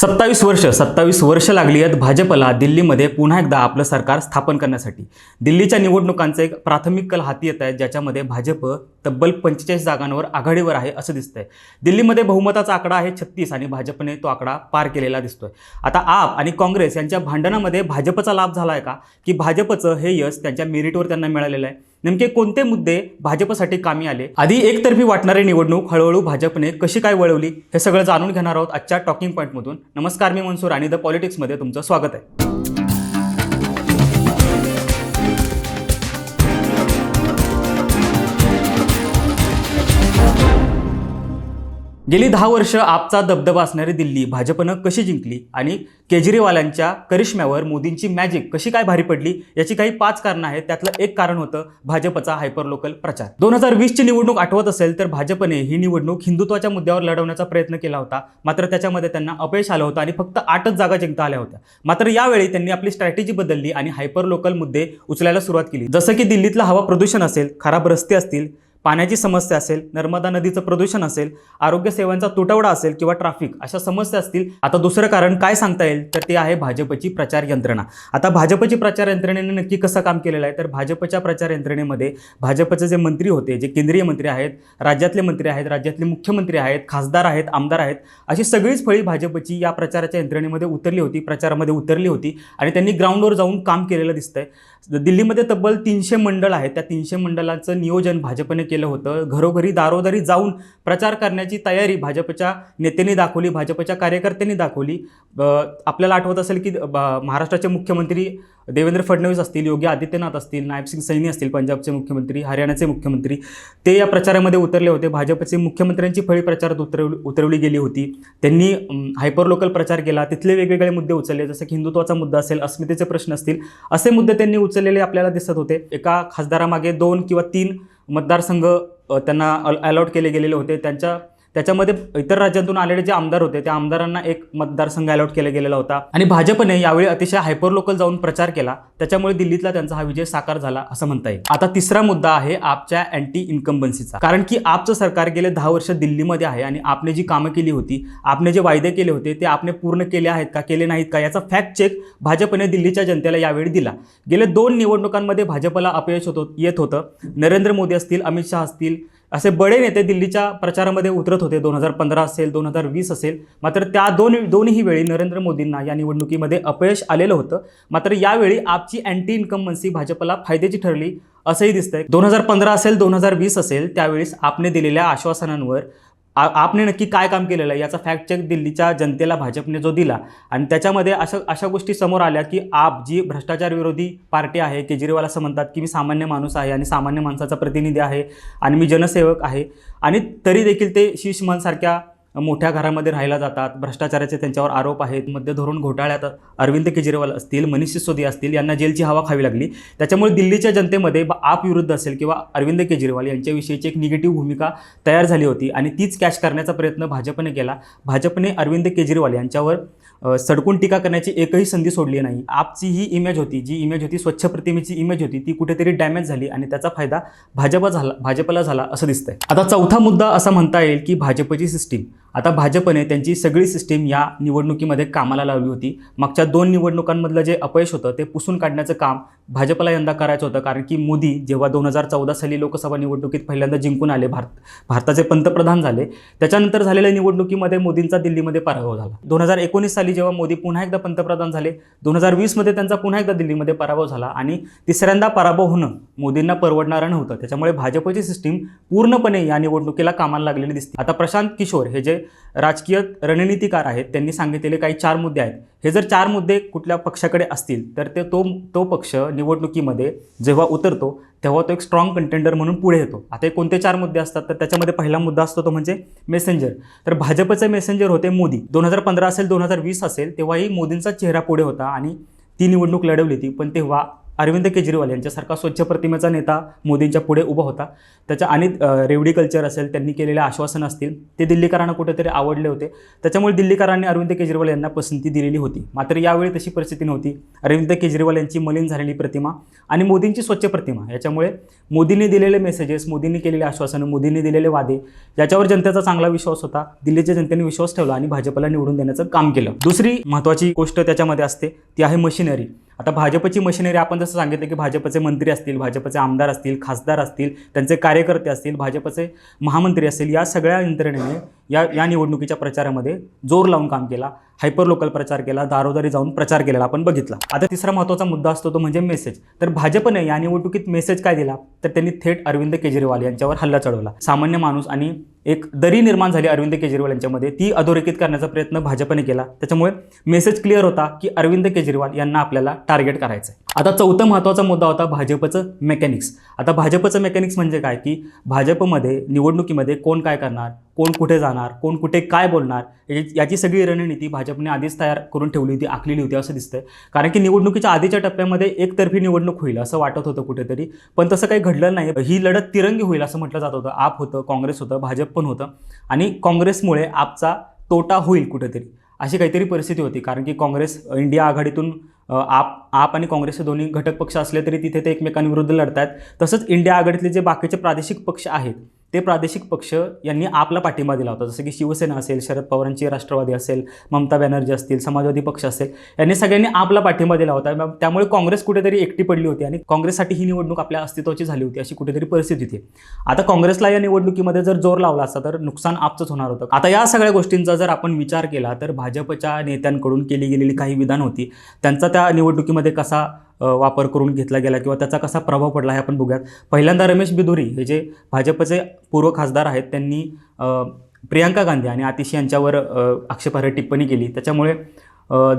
सत्तावीस वर्ष सत्तावीस वर्ष लागली आहेत भाजपला दिल्लीमध्ये पुन्हा एकदा आपलं सरकार स्थापन करण्यासाठी. दिल्लीच्या निवडणुकांचं एक प्राथमिक कल हाती येत आहे ज्याच्यामध्ये भाजप तब्बल पंचेचाळीस जागांवर आघाडीवर आहे असं दिसतंय. दिल्लीमध्ये बहुमताचा आकडा आहे छत्तीस आणि भाजपने तो आकडा पार केलेला दिसतोय. आता आप आणि काँग्रेस यांच्या भांडणामध्ये भाजपचा लाभ झाला आहे का? की भाजपचं हे यश त्यांच्या मेरिटवर त्यांना मिळालेलं आहे? नेमके कोणते मुद्दे भाजपसाठी कामी आले? आधी एकतर्फी वाटणारी निवडणूक हळूहळू भाजपने कशी काय वळवली हे सगळं जाणून घेणार आहोत आजच्या टॉकिंग पॉईंटमधून नमस्कार मी मनसूर आणि द पॉलिटिक्समध्ये तुमचं स्वागत आहे. गेली दहा वर्ष आपचा दबदबा असणारी दिल्ली भाजपनं कशी जिंकली आणि केजरीवालांच्या करिश्म्यावर मोदींची मॅजिक कशी काय भारी पडली याची काही पाच कारणं आहेत. त्यातलं एक कारण होतं भाजपचा हायपर लोकल प्रचार. दोन हजार वीसची निवडणूक आठवत असेल तर भाजपने ही निवडणूक हिंदुत्वाच्या मुद्द्यावर लढवण्याचा प्रयत्न केला होता. मात्र त्याच्यामध्ये त्यांना अपयश आलं होतं आणि फक्त आठच जागा जिंकता आल्या होत्या. मात्र यावेळी त्यांनी आपली स्ट्रॅटेजी बदलली आणि हायपर लोकल मुद्दे उचलायला सुरुवात केली. जसं की दिल्लीतलं हवा प्रदूषण असेल खराब रस्ते असतील पाण्याची समस्या असेल नर्मदा नदीचं प्रदूषण असेल आरोग्य सेवांचा तुटवडा असेल किंवा ट्रॅफिक अशा समस्या असतील. आता दुसरं कारण काय सांगता येईल? तर ते आहे भाजपची प्रचार यंत्रणा. आता भाजपची प्रचार यंत्रणेने नक्की कसं काम केलेलं आहे? तर भाजपच्या प्रचार यंत्रणेमध्ये भाजपचे जे मंत्री होते जे केंद्रीय मंत्री आहेत राज्यातले मंत्री आहेत राज्यातले मुख्यमंत्री आहेत खासदार आहेत आमदार आहेत अशी सगळीच फळी भाजपची या प्रचाराच्या यंत्रणेमध्ये उतरली होती प्रचारामध्ये उतरली होती आणि त्यांनी ग्राउंडवर जाऊन काम केलेलं दिसतंय. दिल्लीमध्ये तब्बल तीनशे मंडळ आहेत. त्या तीनशे मंडळाचं नियोजन भाजपने केलं होतं. घरोघरी दारोदारी जाऊन प्रचार करण्याची तयारी भाजपच्या नेत्यांनी दाखवली भाजपच्या कार्यकर्त्यांनी दाखवली. ब- आपल्याला आठवत असेल की महाराष्ट्राचे मुख्यमंत्री देवेंद्र फडणवीस असतील योगी आदित्यनाथ असतील नायबसिंग सैनी असतील पंजाबचे मुख्यमंत्री हरियाणाचे मुख्यमंत्री ते या प्रचारामध्ये उतरले होते. भाजपचे मुख्यमंत्र्यांची फळी प्रचारात उतरवली उतरवली गेली होती. त्यांनी हायपर लोकल प्रचार केला. तिथले वेगवेगळे मुद्दे उचलले जसं की हिंदुत्वाचा मुद्दा असेल अस्मितेचे प्रश्न असतील असे मुद्दे त्यांनी उचललेले आपल्याला दिसत होते. एका खासदारामागे दोन किंवा तीन मतदारसंघ त्यांना त्यांना अलॉट केले गेलेले होते. त्यांच्या त्याच्यामध्ये इतर राज्यांतून आलेले जे आमदार होते त्या आमदारांना एक मतदारसंघ अलॉट केला गेलेला होता. आणि भाजपने यावेळी अतिशय हायपर लोकल जाऊन प्रचार केला. त्याच्यामुळे दिल्लीतला त्यांचा हा विजय साकार झाला असं म्हणता येईल. आता तिसरा मुद्दा आहे आपच्या अँटी इन्कम्बन्सीचा कारण की आपचं सरकार गेले दहा वर्ष दिल्लीमध्ये आहे आणि आपने जी कामं केली होती आपने जे वायदे केले होते ते आपने पूर्ण केले आहेत का केले नाहीत का याचा फॅक्ट चेक भाजपने दिल्लीच्या जनतेला यावेळी दिला. गेले दोन निवडणुकांमध्ये भाजपला अपयश होत येत होतं. नरेंद्र मोदी असतील अमित शहा असतील असे बडे नेते दिल्लीच्या प्रचारामध्ये उतरत होते. दोन हजार पंधरा असेल दोन हजार वीस असेल मात्र त्या दोन दोन्ही वेळी नरेंद्र मोदींना या निवडणुकीमध्ये अपयश आलेलं होतं. मात्र यावेळी आपची अँटी इन्कम्बन्सी भाजपला फायद्याची ठरली असंही दिसतंय. दोन हजार पंधरा असेल दोन हजार वीस असेल त्यावेळेस आपने दिलेल्या आश्वासनांवर आ- आपने नक्की काय काम केलेलं आहे याचा फॅक्ट चेक दिल्लीच्या जनतेला भाजपने जो दिला. आणि त्याच्यामध्ये अशा अशा गोष्टी समोर आल्या की आप जी भ्रष्टाचार विरोधी पार्टी आहे केजरीवाल असं म्हणतात की मी सामान्य माणूस आहे आणि सामान्य माणसाचा प्रतिनिधी आहे आणि मी जनसेवक आहे. आणि तरी देखील ते शीश मनसारख्या मोठ्या घरामध्ये राहायला जातात. भ्रष्टाचाराचे त्यांच्यावर आरोप आहेत. मध्य धोरण घोटाळ्यात अरविंद केजरीवाल असतील मनीष सिसोदिया असतील यांना जेलची हवा खावी लागली. त्याच्यामुळे दिल्लीच्या जनतेमध्ये आप विरुद्ध असेल किंवा अरविंद केजरीवाल यांच्याविषयीची एक निगेटिव्ह भूमिका तयार झाली होती आणि तीच कॅश करण्याचा प्रयत्न भाजपने केला. भाजपने अरविंद केजरीवाल यांच्यावर सडकून टीका करण्याची एकही संधी सोडली नाही. आपची ही इमेज होती जी इमेज होती स्वच्छ प्रतिमेची इमेज होती ती कुठेतरी डॅमेज झाली आणि त्याचा फायदा भाजपा झाला भाजपला झाला असं दिसतंय. आता चौथा मुद्दा असा म्हणता येईल की भाजपची सिस्टीम आता भाजपने त्यांची सगळी सिस्टीम या निवडणुकीमध्ये कामाला लावली होती. मागच्या दोन निवडणुकांमधलं जे अपयश होतं ते पुसून काढण्याचं काम भाजपला यंदा करायचं होतं कारण की मोदी जेव्हा दोन हजार चौदा साली लोकसभा निवडणुकीत पहिल्यांदा जिंकून आले भारत भारताचे पंतप्रधान झाले त्याच्यानंतर झालेल्या निवडणुकीमध्ये मोदींचा दिल्लीमध्ये पराभव झाला. दोन हजार एकोणीस साली जेव्हा मोदी पुन्हा एकदा पंतप्रधान झाले दोन हजार वीसमध्ये त्यांचा पुन्हा एकदा दिल्लीमध्ये पराभव झाला आणि तिसऱ्यांदा पराभव होणं मोदींना परवडणारं नव्हतं. त्याच्यामुळे भाजपची सिस्टीम पूर्णपणे या निवडणुकीला कामाला लागलेली दिसते. आता प्रशांत किशोर हे जे राजकीय रणनीतिकार आहेत त्यांनी सांगितलेले काही चार मुद्दे आहेत. हे जर चार मुद्दे कुठल्या पक्षाकडे असतील तर ते तो तो पक्ष निवडणुकीमध्ये जेव्हा उतरतो तेव्हा तो एक स्ट्रॉंग कंटेंडर म्हणून पुढे येतो. आता हे कोणते चार मुद्दे असतात? तर त्याच्यामध्ये पहिला मुद्दा असतो तो म्हणजे मेसेंजर तर भाजपचे मेसेंजर होते मोदी. दोन हजार पंधरा असेल दोन हजार वीस असेल तेव्हाही मोदींचा चेहरा पुढे होता आणि ती निवडणूक लढवली ती पण तेव्हा अरविंद केजरीवाल यांच्यासारखा स्वच्छ प्रतिमेचा नेता मोदींच्या पुढे उभा होता. त्याच्या आणि रेवडी कल्चर असेल त्यांनी केलेले आश्वासन असतील ते दिल्लीकरांना कुठेतरी आवडले होते. त्याच्यामुळे दिल्लीकरांनी अरविंद केजरीवाल यांना पसंती दिलेली होती. मात्र यावेळी तशी परिस्थिती नव्हती. अरविंद केजरीवाल यांची मलिन झालेली प्रतिमा आणि मोदींची स्वच्छ प्रतिमा याच्यामुळे मोदींनी दिलेले मेसेजेस मोदींनी केलेले आश्वासनं मोदींनी दिलेले वादे याच्यावर जनतेचा चांगला विश्वास होता. दिल्लीच्या जनतेने विश्वास ठेवला आणि भाजपला निवडून देण्याचं काम केलं. दुसरी महत्त्वाची गोष्ट त्याच्यामध्ये असते ती आहे मशिनरी. आता भाजपची मशिनरी आपण जसं सांगितलं की भाजपचे मंत्री असतील भाजपचे आमदार असतील खासदार असतील त्यांचे कार्यकर्ते असतील भाजपचे महामंत्री असतील या सगळ्या यंत्रणेने या या निवडणुकीच्या प्रचारामध्ये जोर लावून काम केला हायपर लोकल प्रचार केला दारोदारी जाऊन प्रचार केलेला आपण बघितला. आता तिसरा महत्त्वाचा मुद्दा असतो तो म्हणजे मेसेज तर भाजपने या निवडणुकीत मेसेज काय दिला? तर त्यांनी थेट अरविंद केजरीवाल यांच्यावर हल्ला चढवला. सामान्य माणूस आणि एक दरी निर्माण झाली अरविंद केजरीवाल यांच्यामध्ये. ती अधोरेखित करण्याचा प्रयत्न भाजपने केला. त्याच्यामुळे मेसेज क्लिअर होता की अरविंद केजरीवाल यांना आपल्याला टार्गेट करायचं आहे आता चौथा महत्त्वाचा मुद्दा होता भाजपचं मेकॅनिक्स आता भाजपचं मेकॅनिक्स म्हणजे काय? की भाजपमध्ये निवडणुकीमध्ये कोण काय करणार? कोण कुठे जाणार? कोण कुठे काय बोलणार? याची याची सगळी रणनीती भाजपने आधीच तयार करून ठेवली होती आखलेली होती असं दिसतंय. कारण की निवडणुकीच्या आधीच्या टप्प्यामध्ये एकतर्फी निवडणूक होईल असं वाटत होतं कुठेतरी. पण तसं काही घडलं नाही. ही लढत तिरंगी होईल असं म्हटलं जात होतं. आप होतं काँग्रेस होतं भाजप पण होतं. आणि काँग्रेसमुळे आपचा तोटा होईल कुठेतरी. अशी काहीतरी परिस्थिती होती. कारण की काँग्रेस इंडिया आघाडीतून आप आप आणि काँग्रेसचे दोन्ही घटक पक्ष असले तरी तिथे ते एकमेकांविरुद्ध लढत आहेत तसंच इंडिया आघाडीतले जे बाकीचे प्रादेशिक पक्ष आहेत ते प्रादेशिक पक्ष यांनी आपला पाठिंबा दिला होता. जसं की शिवसेना असेल शरद पवारांची राष्ट्रवादी असेल ममता बॅनर्जी असतील समाजवादी पक्ष असेल यांनी सगळ्यांनी आपला पाठिंबा दिला होता. मग त्यामुळे काँग्रेस कुठेतरी एकटी पडली होती आणि काँग्रेससाठी ही निवडणूक आपल्या अस्तित्वाची झाली होती अशी कुठेतरी परिस्थिती होती. आता काँग्रेसला या निवडणुकीमध्ये जर जोर लावला असता तर नुकसान आपचंच होणार होतं. आता या सगळ्या गोष्टींचा जर आपण विचार केला तर भाजपच्या नेत्यांकडून केली गेलेली काही विधान होती. त्यांचा त्या निवडणुकीमध्ये कसा वापर करून घेतला गेला किंवा त्याचा कसा प्रभाव पडला हे आपण बघूयात. पहिल्यांदा रमेश बिदुरी हे जे भाजपचे पूर्व खासदार आहेत त्यांनी प्रियांका गांधी आणि आतिशी यांच्यावर आक्षेपार्ह टिप्पणी केली. त्याच्यामुळे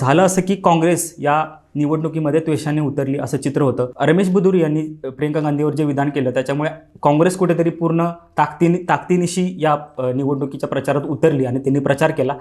झालं असं की काँग्रेस या निवडणुकीमध्ये त्वेषाने उतरली असं चित्र होतं. रमेश बुदुरी यांनी प्रियंका गांधीवर जे विधान केलं त्याच्यामुळे काँग्रेस कुठेतरी पूर्ण ताकदीने ताकदीनिशी या निवडणुकीच्या प्रचारात उतरली आणि त्यांनी प्रचार केला.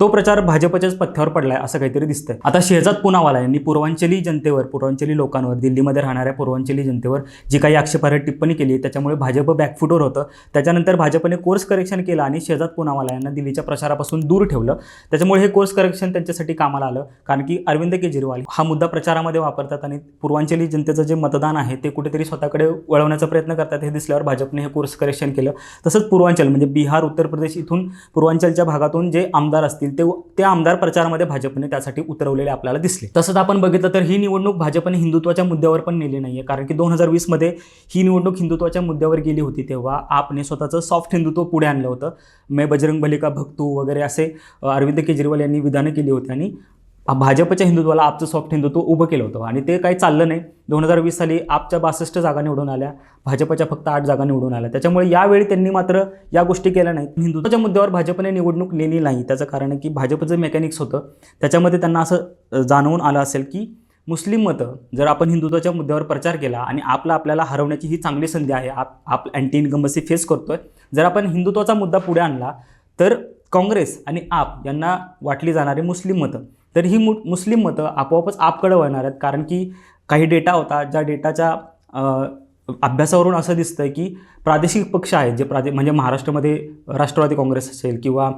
तो प्रचार भाजपच्याच पथ्यावर पडलाय असं काहीतरी दिसतंय. आता शेहजाद पुनावाला यांनी पूर्वांचली जनतेवर पूर्वांचली लोकांवर दिल्लीमध्ये राहणाऱ्या पूर्वांचली जनतेवर जी काही आक्षेपार्ह टिप्पणी केली त्याच्यामुळे भाजप बॅकफुटवर होतं. त्याच्यानंतर भाजपने कोर्स करेक्शन केलं आणि शेहजाद पुनावाला यांना दिल्लीच्या प्रचारापासून दूर ठेवलं. त्याच्यामुळे हे कोर्स करेक्शन त्यांच्यासाठी कामाला आलं. कारण की अरविंद केजरीवाल हा मुद्दा प्रचारामध्ये वापरतात आणि पूर्वांचली जनतेचं जे मतदान आहे ते कुठेतरी स्वतःकडे वळवण्याचा प्रयत्न करतात हे दिसल्यावर भाजपने हे कोर्स करेक्शन केलं. तसंच पूर्वांचल म्हणजे बिहार उत्तर प्रदेश इथून पूर्वांचलच्या भागातून जे आमदार असतील ते ते आमदार प्रचारामध्ये भाजपने त्यासाठी उतरवलेले आपल्याला दिसले. तसंच आपण बघितलं तर ही निवडणूक भाजपने हिंदुत्वाच्या मुद्द्यावर पण नेली नाही आहे कारण की दोन हजार वीसमध्ये ही निवडणूक हिंदुत्वाच्या मुद्द्यावर गेली होती तेव्हा आपने स्वतःचं सॉफ्ट हिंदुत्व पुढे आणलं होतं. मे बजरंग बलिका भक्तू वगैरे असे अरविंद केजरीवाल यांनी विधानं केली होती आणि भाजपच्या हिंदुत्वाला आपचं सॉफ्ट हिंदुत्व उभं केलं होतं आणि ते काही चाललं नाही. दोन हजार वीस साली आपच्या बासष्ट जागा निवडून आल्या. भाजपच्या फक्त आठ जागा निवडून आल्या. त्याच्यामुळे यावेळी त्यांनी मात्र या गोष्टी केल्या नाहीत. हिंदुत्वाच्या मुद्द्यावर भाजपने निवडणूक नेली नाही. त्याचं कारण आहे की भाजपचं मेकॅनिक्स होतं त्याच्यामध्ये त्यांना असं जाणवून आलं असेल की मुस्लिम मतं जर आपण हिंदुत्वाच्या मुद्द्यावर प्रचार केला आणि आपला आपल्याला हरवण्याची ही चांगली संधी आहे आप आप अँटी इन्कम्बसी फेस करतोय जर आपण हिंदुत्वाचा मुद्दा पुढे आणला तर काँग्रेस आणि आप यांना वाटली जाणारी मुस्लिम मतं. तर ही मु मुस्लिम मतं आपोआपच आपकडं वळणार आहेत. कारण की काही डेटा होता ज्या डेटाच्या अभ्यासावरून असं दिसतं की प्रादेशिक पक्ष आहेत जे प्रादे म्हणजे महाराष्ट्रामध्ये राष्ट्रवादी काँग्रेस असेल किंवा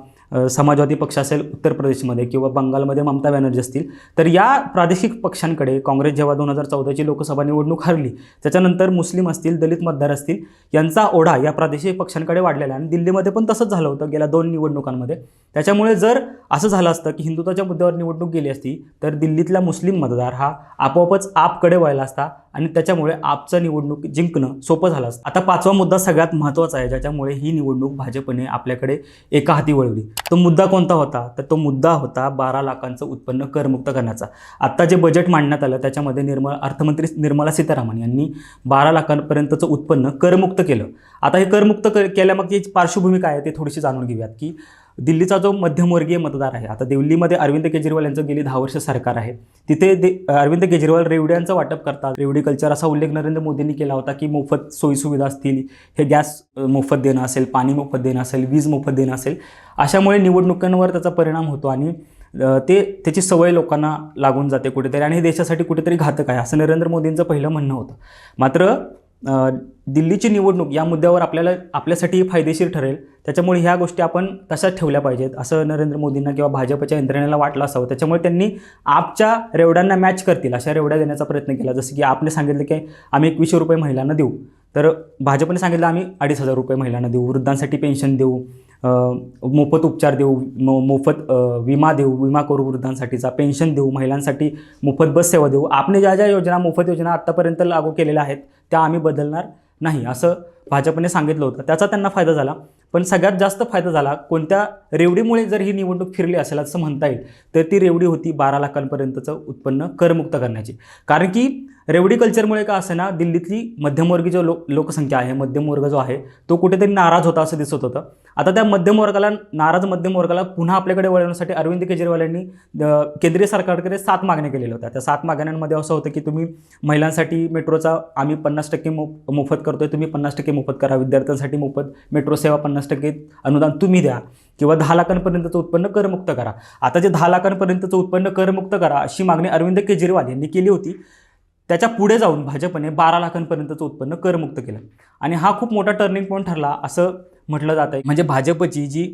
समाजवादी पक्ष असेल उत्तर प्रदेशमध्ये किंवा बंगालमध्ये ममता बॅनर्जी असतील तर या प्रादेशिक पक्षांकडे काँग्रेस जेव्हा दोन हजार चौदाची लोकसभा निवडणूक हरली त्याच्यानंतर मुस्लिम असतील दलित मतदार असतील यांचा ओढा या प्रादेशिक पक्षांकडे वाढलेला आहे. आणि दिल्लीमध्ये पण तसंच झालं होतं गेल्या दोन निवडणुकांमध्ये. त्याच्यामुळे जर असं झालं असतं की हिंदुत्वाच्या मुद्द्यावर निवडणूक गेली असती तर दिल्लीतला मुस्लिम मतदार हा आपोआपच आपकडे व्हायला असता आणि त्याच्यामुळे आपचं निवडणूक जिंकणं सोपं झालं असतं. आता पाचवा मुद्दा सगळ्यात महत्त्वाचा आहे ज्याच्यामुळे ही निवडणूक भाजपने आपल्याकडे एका हाती वळवली. तो मुद्दा कोणता होता? तर तो मुद्दा होता बारा लाखांचं उत्पन्न करमुक्त करण्याचा. आत्ता जे बजेट मांडण्यात आलं त्याच्यामध्ये निर्मल अर्थमंत्री निर्मला सीतारामन यांनी बारा लाखांपर्यंतचं उत्पन्न करमुक्त केलं. आता हे करमुक्त क केल्यामागची पार्श्वभूमी काय आहे ते थोडीशी जाणून घेऊयात की दिल्लीचा जो मध्यमवर्गीय मतदार आहे आता दिल्लीमध्ये अरविंद केजरीवाल यांचं गेली दहा वर्ष सरकार आहे. तिथे दे अरविंद केजरीवाल रेवड्यांचं वाटप करतात. रेवडी कल्चर असा उल्लेख नरेंद्र मोदींनी केला होता की मोफत सोयीसुविधा असतील हे गॅस मोफत देणं असेल पाणी मोफत देणं असेल वीज मोफत देणं असेल अशामुळे निवडणुकांवर त्याचा परिणाम होतो आणि ते त्याची सवय लोकांना लागून जाते कुठेतरी आणि हे देशासाठी कुठेतरी घातक आहे असं नरेंद्र मोदींचं पहिलं म्हणणं होतं. मात्र दिल्लीची निवडणूक या मुद्द्यावर आपल्याला आपल्यासाठी फायदेशीर ठरेल. त्याच्यामुळे ह्या गोष्टी आपण तशाच ठेवल्या पाहिजेत. असं नरेंद्र मोदींना किंवा भाजपच्या यंत्रणेला वाटलं असावं. त्याच्यामुळे त्यांनी आपच्या रेवड्यांना मॅच करतील अशा रेवड्या देण्याचा प्रयत्न केला. जसं की आपने सांगितलं की आम्ही एकवीसशे रुपये महिलांना देऊ. तर भाजपने सांगितलं आम्ही अडीच हजार रुपये महिलांना देऊ. वृद्धांसाठी पेन्शन देऊ. मोफत उपचार देऊ. मो मोफत विमा देऊ. विमा करू वृद्धांसाठीचा पेन्शन देऊ. महिलांसाठी मोफत बस सेवा देऊ. आपने ज्या ज्या योजना मोफत योजना आत्तापर्यंत लागू केलेल्या आहेत त्या आम्ही बदलणार नाही असं भाजपने सांगितलं होतं. त्याचा त्यांना फायदा झाला. पण सगळ्यात जास्त फायदा झाला कोणत्या रेवडीमुळे जर ही निवडणूक फिरली असेल असं म्हणता येईल तर ती रेवडी होती बारा लाखांपर्यंतचं उत्पन्न करमुक्त करण्याची. कारण की रेवडी कल्चरमुळे का असं ना दिल्लीतली मध्यमवर्गीय जो लो लोकसंख्या आहे मध्यमवर्ग जो आहे तो कुठेतरी नाराज होता असं दिसत होतं. आता त्या मध्यम वर्गाला नाराज मध्यम वर्गाला पुन्हा आपल्याकडे वळवण्यासाठी अरविंद केजरीवाल यांनी केंद्रीय सरकारकडे सात मागण्या केलेल्या होत्या. त्या सात मागण्यांमध्ये असं होतं की तुम्ही महिलांसाठी मेट्रोचा आम्ही पन्नास टक्के मो मोफत करतोय तुम्ही पन्नास टक्के मोफत करा. विद्यार्थ्यांसाठी मोफत मेट्रो सेवा पन्नास टक्के अनुदान तुम्ही द्या. किंवा दहा लाखांपर्यंतचं उत्पन्न करमुक्त करा. आता जे दहा लाखांपर्यंतचं उत्पन्न करमुक्त करा अशी मागणी अरविंद केजरीवाल यांनी केली होती. त्याच्या पुढे जाऊन भाजपने बारा लाखांपर्यंतचं उत्पन्न करमुक्त केलं. आणि हा खूप मोठा टर्निंग पॉईंट ठरला असं म्हटलं जात आहे म्हणजे भाजपची जी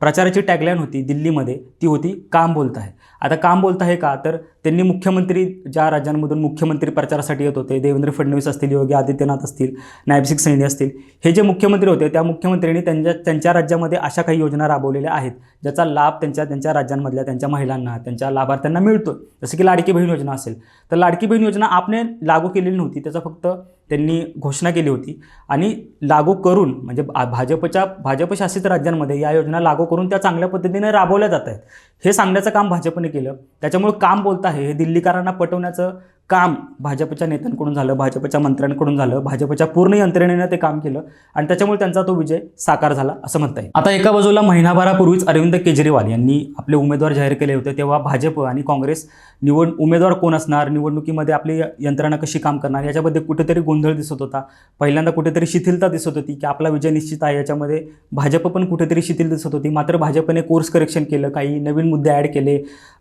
प्रचाराची टॅगलाईन होती दिल्लीमध्ये ती होती काम बोलत आहे आता काम बोलत आहे का? तर त्यांनी मुख्यमंत्री ज्या राज्यांमधून मुख्यमंत्री प्रचारासाठी येत होते देवेंद्र फडणवीस असतील योगी आदित्यनाथ असतील नायबसिंग सैनी असतील हे जे मुख्यमंत्री होते त्या मुख्यमंत्र्यांनी त्यांच्या त्यांच्या राज्यामध्ये अशा काही योजना राबवलेल्या आहेत ज्याचा लाभ त्यांच्या त्यांच्या राज्यांमधल्या त्यांच्या महिलांना त्यांच्या लाभार्थ्यांना मिळतो जसं की लाडकी बहीण योजना असेल. तर लाडकी बहीण योजना आपने लागू केलेली नव्हती त्याचा फक्त त्यांनी घोषणा केली होती. आणि लागू करून म्हणजे भाजपच्या भाजपशासित राज्यांमध्ये या योजना लागू करून त्या चांगल्या पद्धतीने राबवल्या जात आहेत. हे सांगण्याचं काम भाजपने केलं. त्याच्यामुळे काम बोलत आहे हे दिल्लीकरांना पटवण्याचं काम भाजपच्या नेत्यांकडून झालं भाजपच्या मंत्र्यांकडून झालं भाजपच्या पूर्ण यंत्रणेनं ते काम केलं आणि त्याच्यामुळे त्यांचा तो विजय साकार झाला असं म्हणता येईल. आता एका बाजूला महिनाभरापूर्वीच अरविंद केजरीवाल यांनी आपले उमेदवार जाहीर केले होते तेव्हा भाजप आणि काँग्रेस निवड उमेदवार कोण असणार निवडणुकीमध्ये आपली यंत्रणा कशी काम करणार याच्यामध्ये कुठेतरी गोंधळ दिसत होता. पहिल्यांदा कुठेतरी शिथिलता दिसत होती की आपला विजय निश्चित आहे याच्यामध्ये भाजप पण कुठेतरी शिथिल दिसत होती. मात्र भाजपने कोर्स करेक्शन केलं काही नवीन मुद्दे ॲड केले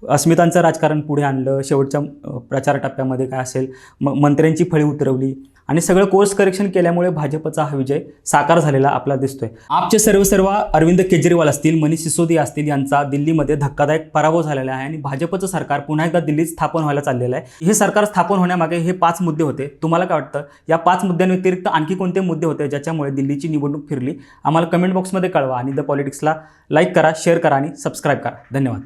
अस्मितांचं राजकारण पुढे आणलं शेवटच्या प्रचार टप्प्यामध्ये काय असेल म मंत्र्यांची फळी उतरवली आणि सगळं कोर्स करेक्शन केल्यामुळे भाजपचा हा विजय साकार झालेला आपला दिसतोय. आपचे सर्व सर्व अरविंद केजरीवाल असतील मनीष सिसोदिया असतील यांचा दिल्लीमध्ये धक्कादायक पराभव झालेला आहे आणि भाजपचं सरकार पुन्हा एकदा दिल्लीत स्थापन व्हायला चाललेलं आहे. हे सरकार स्थापन होण्यामागे हे पाच मुद्दे होते. तुम्हाला काय वाटतं? या पाच मुद्द्यांव्यतिरिक्त आणखी कोणते मुद्दे होते ज्याच्यामुळे दिल्लीची निवडणूक फिरली? आम्हाला कमेंट बॉक्समध्ये कळवा आणि द पॉलिटिक्सला लाईक करा शेअर करा आणि सबस्क्राईब करा. धन्यवाद.